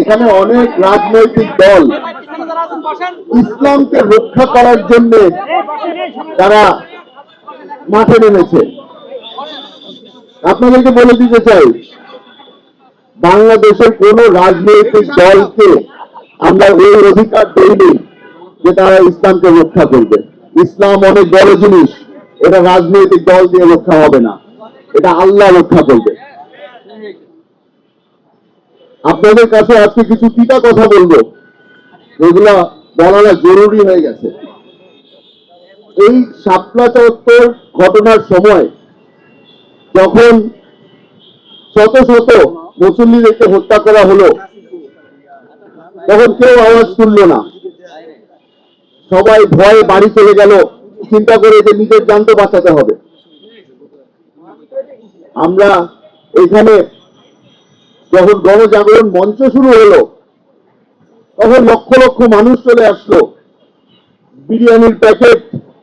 এখানে অনেক রাজনৈতিক দল ইসলামকে রক্ষা করার জন্য তারা মাঠে নেমেছে। আপনাদেরকে বলে দিতে চাই, বাংলাদেশের কোন রাজনৈতিক দলকে আমরা এই অধিকার দেইনি যে তারা ইসলামকে রক্ষা করবে। ইসলাম অনেক বড় জিনিস, এটা রাজনৈতিক দল দিয়ে রক্ষা হবে না। এটা আল্লাহ রক্ষা করবে। আপনাদের কাছে আজকে কিছু টিকা কথা বলব এগুলা বলাটা জরুরি হয়ে গেছে। এই শাপলা চত্বর ঘটনার সময় যখন শত শত মুসল্লিদেরকে হত্যা করা হলো, তখন কেউ আওয়াজ তুললো না। সবাই ভয়ে বাড়ি চলে গেল, চিন্তা করে যে নিজের জান তো বাঁচাতে হবে। আমরা এখানে যখন গণজাগরণ মঞ্চ শুরু হলো, তখন লক্ষ লক্ষ মানুষ চলে আসলো। বিরিয়ানির প্যাকেট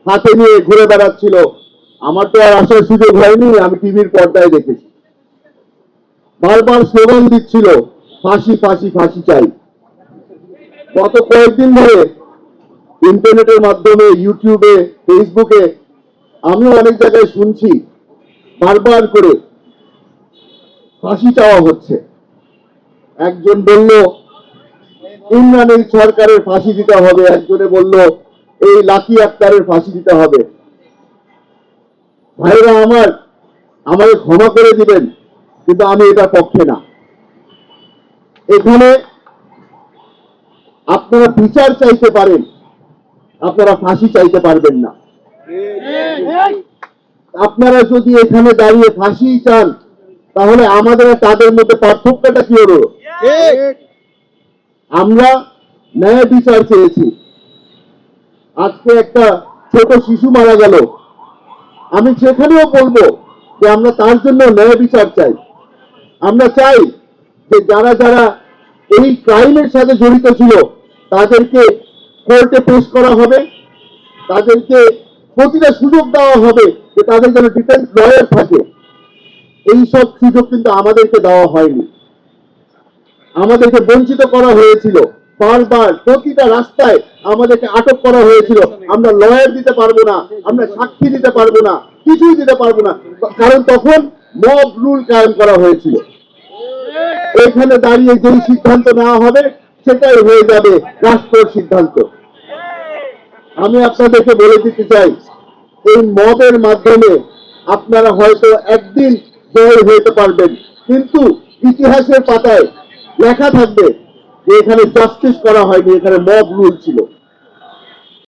হাতে নিয়ে ঘুরে বেড়াচ্ছিল। আমার তো আর আসার সুযোগ হয়নি, আমি টিভির পর্দায় দেখেছি। বারবার স্লোগান দিচ্ছিল, ফাঁসি ফাঁসি ফাঁসি চাই। গত কয়েকদিন ধরে ইন্টারনেটের মাধ্যমে, ইউটিউবে, ফেসবুকে আমিও অনেক জায়গায় শুনছি, বারবার করে ফাঁসি চাওয়া হচ্ছে। একজন বলল ইমরান এই সরকারের ফাঁসি দিতে হবে। একজনে বলল, এই লাকি আক্তারের ফাঁসি দিতে হবে। ভাইরা আমার, আমাকে ক্ষমা করে দিবেন, কিন্তু আমি এটা পক্ষে না। এখানে আপনারা বিচার চাইতে পারেন, আপনারা ফাঁসি চাইতে পারবেন না। আপনারা যদি এখানে দাঁড়িয়ে ফাঁসি চান, তাহলে আমাদের তাদের মধ্যে পার্থক্যটা কি হলো? আমরা ন্যায় বিচার চেয়েছি। আজকে একটা ছোট শিশু মারা গেল। আমি সেখানেও বলব যে আমরা তার জন্য ন্যায় বিচার চাই। আমরা চাই যে যারা যারা এই ক্রাইমের সাথে জড়িত ছিল, তাদেরকে কোর্টে পেশ করা হবে। তাদেরকে প্রতিটা সুযোগ দেওয়া হবে যে তাদের যেন ডিফেন্স লয়ার থাকে। এই সব সুযোগ কিন্তু আমাদেরকে দেওয়া হয়নি। আমাদেরকে বঞ্চিত করা হয়েছিল। বারবার প্রতিটা রাস্তায় আমাদেরকে আটক করা হয়েছিল। আমরা লয়ার দিতে পারব না, আমরা সাক্ষী দিতে পারব না, কিছুই দিতে পারব না। কারণ তখন মব রুল কায়েম করা হয়েছিল। এখানে দাঁড়িয়ে যেই সিদ্ধান্ত নেওয়া হবে, সেটাই হয়ে যাবে রাষ্ট্রের সিদ্ধান্ত। আমি আপনাদেরকে বলে দিতে চাই, এই মবের মাধ্যমে আপনারা হয়তো একদিন জয় হতে পারবেন। কিন্তু ইতিহাসের পাতায় লেখা থাকবে যে এখানে জাস্টিস করা হয়নি এখানে মব রুল ছিল।